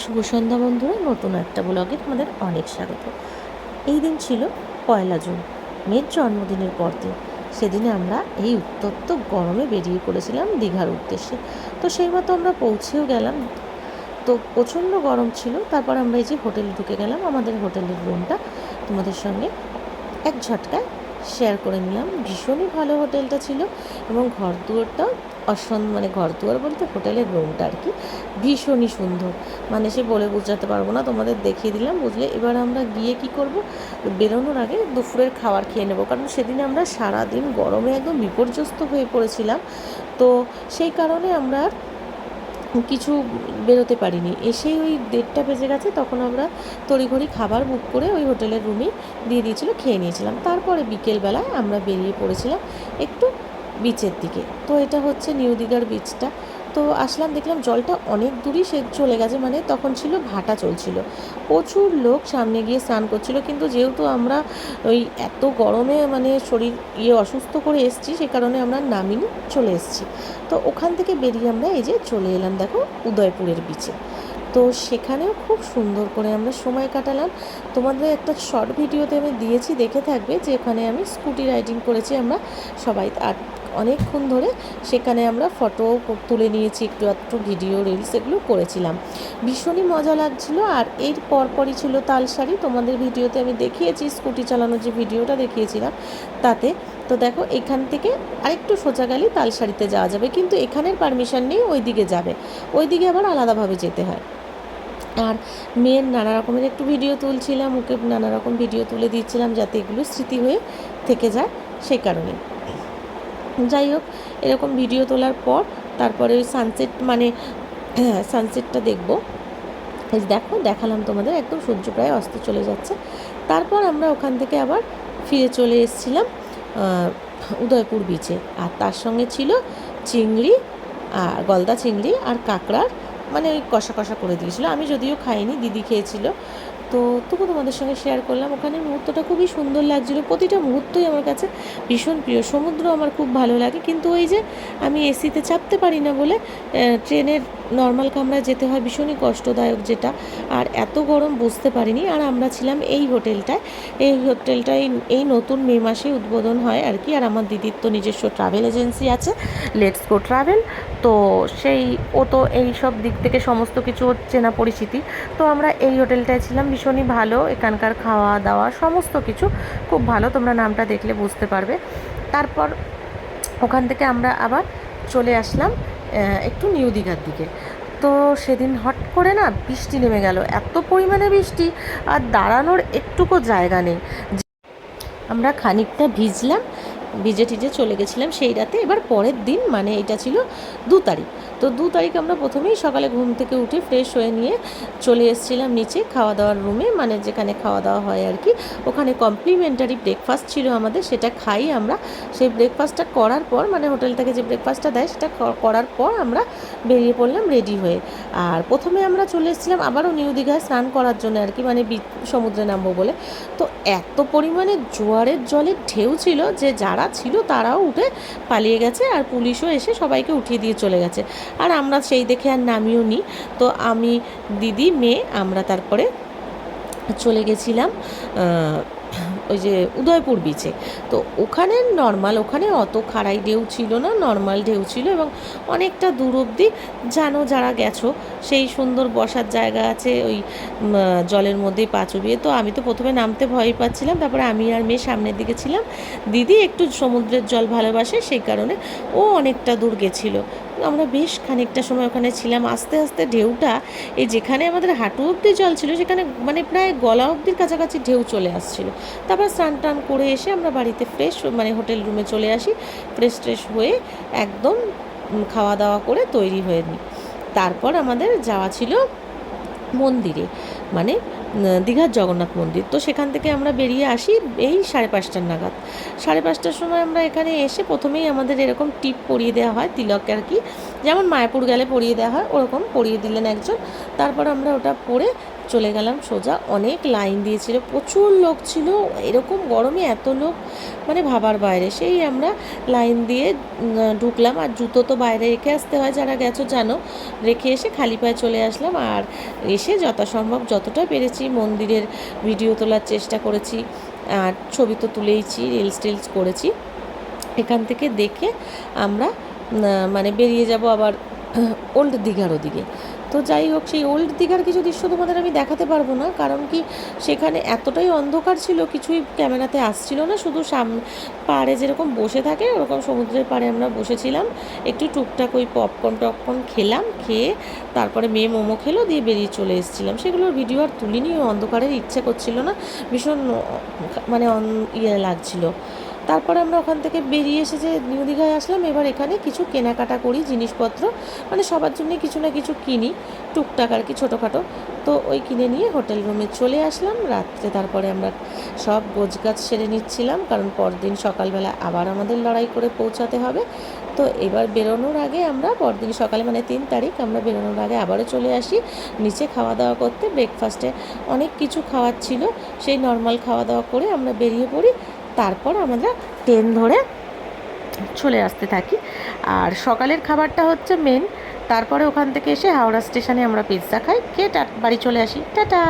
শুভ সন্ধ্যা বন্ধুরা, নতুন একটা ব্লগে তোমাদের অনেক স্বাগত। এই দিন ছিল পয়লা জুন, মেয়ের জন্মদিনের পর দিন। সেদিনে আমরা এই উত্তপ্ত গরমে বেরিয়ে পড়েছিলাম দীঘার উদ্দেশ্যে। তো সেই মতো আমরা পৌঁছেও গেলাম। তো প্রচণ্ড গরম ছিল, তারপর আমরা এই যে হোটেলে ঢুকে গেলাম, আমাদের হোটেলের রুমটা তোমাদের সঙ্গে এক ঝটকায় শেয়ার করে নিলাম। ভীষণই ভালো হোটেলটা ছিল এবং ঘর দুয়ারটাও অসন মানে ঘর দুয়ার বলতে হোটেলের রুমটা আর কি। ভীষণই সুন্দর। মানে সে বলে বোঝাতে পারব না, তোমাদের দেখিয়ে দিলাম, বুঝলে? এবার আমরা গিয়ে কি করব? বেরোনোর আগে দুপুরের খাবার খেয়ে নেব, কারণ সেদিন আমরা সারাদিন গরমে একদম বিপর্যস্ত হয়ে পড়েছিলাম। তো সেই কারণে আমরা কিছু বেরোতে পারিনি। এসেই ওই দেড়টা বেজে গেছে, তখন আমরা তড়িঘড়ি খাবার বুক করে ওই হোটেলের রুমেই দিয়ে দিয়েছিল, খেয়ে নিয়েছিলাম। তারপরে বিকেলবেলায় আমরা বেরিয়ে পড়েছিলাম একটু বিচের দিকে। তো এটা হচ্ছে নিউ দীঘার বিচটা তো আসলাম, দেখলাম জলটা অনেক দূরই সে চলে গেছে মানে তখন ছিল ভাটা চলছিল। প্রচুর লোক সামনে গিয়ে স্নান করছিল, কিন্তু যেহেতু আমরা ওই এত গরমে মানে শরীর ইয়ে অসুস্থ করে এসছি, সে কারণে আমরা নামিনি, চলে এসছি। তো ওখান থেকে বেরিয়ে আমরা এই যে চলে এলাম, দেখো উদয়পুরের বিচে তো সেখানেও খুব সুন্দর করে আমরা সময় কাটালাম। তোমাদের একটা শর্ট ভিডিওতে আমি দিয়েছি, দেখে থাকবে যে ওখানে আমি স্কুটি রাইডিং করেছি আমরা সবাই। আর অনেকক্ষণ ধরে সেখানে আমরা ফটো তুলে নিয়েছি, একটু একটু ভিডিও রিলস এগুলো করেছিলাম। ভীষণই মজা লাগছিল আর এর পরপরই ছিল তালসারি তোমাদের ভিডিওতে আমি দেখিয়েছি, স্কুটি চালানোর যে ভিডিওটা দেখিয়েছিলাম তাতে। তো দেখো, এখান থেকে আরেকটু সোজা গেলেই তালসারিতে যাওয়া যাবে, কিন্তু এখানের পারমিশন নেই ওই দিকে যাবে। ওই দিকে আবার আলাদাভাবে যেতে হয়। আর মেয়ের নানা রকমের একটু ভিডিও তুলছিলাম ওকে নানা রকম ভিডিও তুলে দিচ্ছিলাম যাতে এগুলো স্মৃতি হয়ে থেকে যায়, সেই কারণে যাই হোক, এরকম ভিডিও তোলার পর তারপরে ওই সানসেট মানে সানসেটটা দেখব। দেখো, দেখালাম তোমাদের, একদম সূর্য প্রায় অস্ত চলে যাচ্ছে। তারপর আমরা ওখান থেকে আবার ফিরে চলে এসেছিলাম উদয়পুর বিচে আর তার সঙ্গে ছিল চিংড়ি আর গলদা চিংড়ি আর কাঁকড়ার মানে ওই কষা কষা করে দিয়েছিলো। আমি যদিও খাইনি, দিদি খেয়েছিল। তো তবু তোমাদের সঙ্গে শেয়ার করলাম। ওখানে মুহূর্তটা খুবই সুন্দর লাগছিল। প্রতিটা মুহূর্তই আমার কাছে ভীষণ প্রিয়। সমুদ্র আমার খুব ভালো লাগে। কিন্তু ওই যে আমি এসিতে চাপতে পারি না বলে ট্রেনের নর্মাল কামরায় যেতে হয় ভীষণই কষ্টদায়ক যেটা। আর এত গরম বুঝতে পারিনি। আর আমরা ছিলাম এই হোটেলটায়। এই হোটেলটায় এই নতুন মে মাসে উদ্বোধন হয় আর কি। আর আমার দিদির তো নিজস্ব ট্রাভেল এজেন্সি আছে লেটস গো ট্রাভেল তো সেই, ও তো এই সব দিক থেকে সমস্ত কিছু চেনা পরিচিতি। তো আমরা এই হোটেলটায় ছিলাম। ভীষণই ভালো। এখানকার খাওয়া দাওয়া, সমস্ত কিছু খুব ভালো। তোমরা নামটা দেখলে বুঝতে পারবে। তারপর ওখান থেকে আমরা আবার চলে আসলাম একটু নিউ দীঘার দিকে। তো সেদিন হট করে না বৃষ্টি নেমে গেল। এত পরিমাণে বৃষ্টি আর দাঁড়ানোর একটুকু জায়গা নেই। আমরা খানিকটা ভিজলাম ভিজে টিজে চলে গেছিলাম সেই রাতে। এবার পরের দিন মানে এটা ছিল দু তারিখ। তো দু তারিখ আমরা প্রথমেই সকালে ঘুম থেকে উঠে ফ্রেশ হয়ে নিয়ে চলে এসেছিলাম নিচে খাওয়া দাওয়ার রুমে মানে যেখানে খাওয়া দাওয়া হয় আর কি। ওখানে কমপ্লিমেন্টারি ব্রেকফাস্ট ছিল আমাদের, সেটা খাই আমরা। সেই ব্রেকফাস্টটা করার পর মানে হোটেল থেকে যে ব্রেকফাস্টটা দেয়, সেটা করার পর আমরা বেরিয়ে পড়লাম রেডি হয়ে। আর প্রথমে আমরা চলে এসেছিলাম আবারও নিউ দীঘায় স্নান করার জন্য আর কি মানে সমুদ্রে নামবো বলে। তো এত পরিমাণে জোয়ারের জলের ঢেউ ছিল যে যারা ছিল তারাও উঠে পালিয়ে গেছে আর পুলিশও এসে সবাইকে উঠিয়ে দিয়ে চলে গেছে। আর আমরা সেই দেখে আর নামিও নি। তো আমি, দিদি, মেয়ে, আমরা তারপরে চলে গেছিলাম ওই যে উদয়পুর বিচে তো ওখানে নর্মাল ওখানে অত খাড়াই ঢেউ ছিল না নর্মাল ঢেউ ছিল এবং অনেকটা দূর অবধি জানো যারা গেছো, সেই সুন্দর বসার জায়গা আছে, ওই জলের মধ্যে পা চুবিয়ে। তো আমি তো প্রথমে নামতে ভয় পাচ্ছিলাম, তারপরে আমি আর মেয়ে সামনের দিকে ছিলাম। দিদি একটু সমুদ্রের জল ভালোবাসে, সেই কারণে ও অনেকটা দূর গেছিল। আমরা বেশ খানিকটা সময় ওখানে ছিলাম। আস্তে আস্তে ঢেউটা এই যেখানে আমাদের হাঁটু অবধি জল ছিল, সেখানে মানে প্রায় গলা অবধির কাছাকাছি ঢেউ চলে আসছিল। তারপর স্নান টান করে এসে আমরা বাড়িতে ফ্রেশ মানে হোটেল রুমে চলে আসি। ফ্রেশ ট্রেশ হয়ে একদম খাওয়া দাওয়া করে তৈরি হয়ে নিই তারপর আমাদের যাওয়া ছিল মন্দিরে। মানে দীঘার জগন্নাথ মন্দির। তো সেখান থেকে আমরা বেরিয়ে আসি এই সাড়ে পাঁচটার নাগাদ। সাড়ে পাঁচটার সময় আমরা এখানে এসে প্রথমেই আমাদের এরকম টিপ পরিয়ে দেওয়া হয়, তিলক আর কি। যেমন মায়াপুর গেলে পরিয়ে দেওয়া হয়, ওরকম পরিয়ে দিলেন একজন। তারপর আমরা ওটা পরে চলে গেলাম সোজা। অনেক লাইন দিয়েছিল, প্রচুর লোক ছিল, এরকম গরমে এত লোক মানে ভাবার বাইরে। সেই আমরা লাইন দিয়ে ঢুকলাম আর জুতো তো বাইরে রেখে আসতে হয়, যারা গেছো জানো। রেখে এসে খালি পায়ে চলে আসলাম আর এসে যথাসম্ভব যতটা পেরেছি মন্দিরের ভিডিও তোলার চেষ্টা করেছি আর ছবি তো তুলেইছি রিলস টিলস করেছি। এখান থেকে দেখে আমরা মানে বেরিয়ে যাব আবার ওল্ড দীঘার ওদিকে। তো যাই হোক, সেই ওল্ড দীঘার কিছু দৃশ্য তোমাদের আমি দেখাতে পারব না, কারণ কি সেখানে এতটাই অন্ধকার ছিল, কিছুই ক্যামেরাতে আসছিল না, শুধু সাম, পাড়ে যেরকম বসে থাকে, ওরকম সমুদ্রের পাড়ে আমরা বসেছিলাম, একটু টুকটাক ওই পপকর্ন টপকর্ন খেলাম, খেয়ে তারপরে মেয়ে মোমো খেলো, দিয়ে বেরিয়ে চলে এসেছিলাম। সেগুলোর ভিডিও আর তুলিনি অন্ধকারের ইচ্ছে করছিল না, ভীষণ মানে ইয়ে লাগছিল। তারপরে আমরা ওখান থেকে বেরিয়ে এসে যে নিউ দীঘায় আসলাম, এবার এখানে কিছু কেনাকাটা করি, জিনিসপত্র। মানে সবার জন্য কিছু না কিছু কিনি, টুকটাক আর কি, ছোটোখাটো। তো ওই কিনে নিয়ে হোটেল রুমে চলে আসলাম। রাত্রে তারপরে আমরা সব গোছগাছ সেরে নিচ্ছিলাম, কারণ পরদিন সকালবেলা আবার আমাদের লড়াই করে পৌঁছাতে হবে। তো এবার বেরোনোর আগে আমরা পরদিন সকালে মানে তিন তারিখ, আমরা বেরোনোর আগে আবারও চলে আসি। নিচে খাওয়া দাওয়া করতে ব্রেকফাস্টে অনেক কিছু খাওয়ার ছিল। সেই নর্মাল খাওয়া দাওয়া করে আমরা বেরিয়ে পড়ি। তারপর আমরা ট্রেন ধরে চলে আসতে থাকি। আর সকালের খাবারটা হচ্ছে মেন তারপরে ওখান থেকে এসে হাওড়া স্টেশনে আমরা পিৎজা খাই। খেয়ে বাড়ি চলে আসি। টাটা!